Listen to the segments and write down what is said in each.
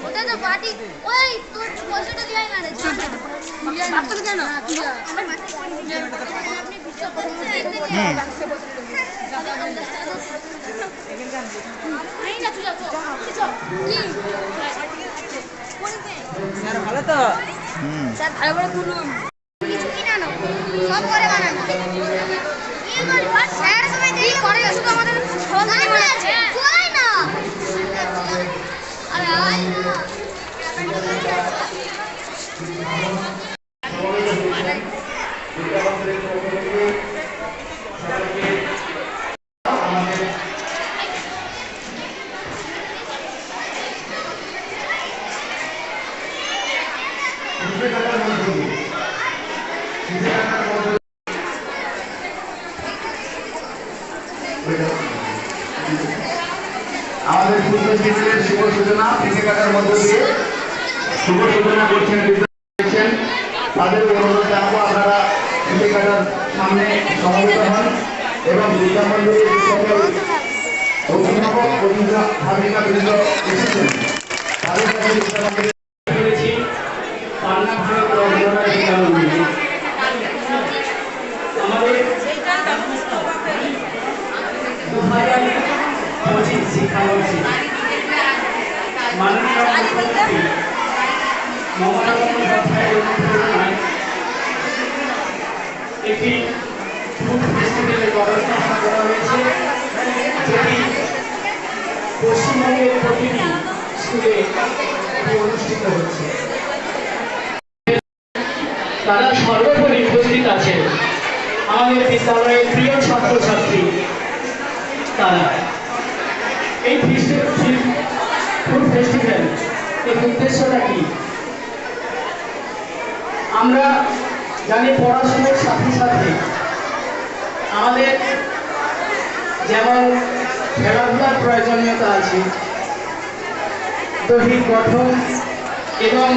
ওটা তো পার্টি ওই তোর পয়সাটা দিয়ে আয় না কেন ভালো তো। স্যার ভালো করে খুলুন কিছু কিনে আনো সব করে আয় না। আমাদের পূর্ব শিবিরের শুভ সূচনা ফিতে কাটার মধ্য দিয়ে শুভ সূচনা করছেন বিদ্যালয়ের তাদের অনুরোধ জানাব, আপনারা ফিতে কাটার সামনে সমবেত হন এবং বিদ্যা মন্দিরে যে সকল অভিভাবক, অভিভাবিকা বৃন্দ এসেছেন। তাদের কাছে পশ্চিমবঙ্গের প্রতিটি অনুষ্ঠিত হচ্ছে। তারা সর্বোপরি উপস্থিত আছেন আমাদের বিদ্যালয়ের প্রিয় ছাত্রছাত্রী তারা। এই ফুড ফেস্টিভ্যাল এর উদ্দেশ্যটা কি? আমরা জানি পড়াশোনার সাথে সাথে আমাদের যেমন খেলাধুলার প্রয়োজনীয়তা আছে, দৈহিক গঠন এবং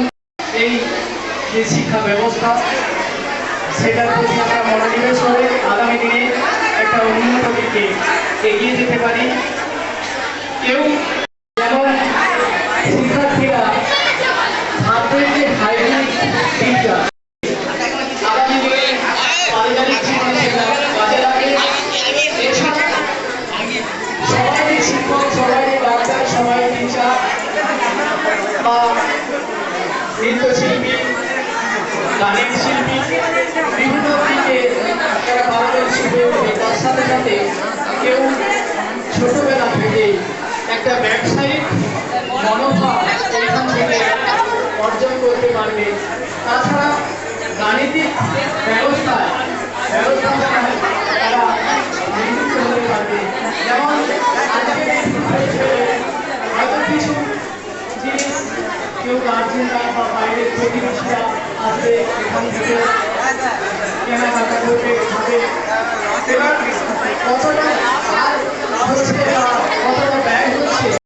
এই যে শিক্ষা ব্যবস্থা, সেটার প্রতি আমরা মনোনিবেশ করে আগামী দিনে একটা উন্নত দিকে এগিয়ে Invest গার্জেনরা বা বাইরের প্রতিবেশীরা আসবে এখান থেকে কেনাকাটা করবে খাবে এবার কতটা আর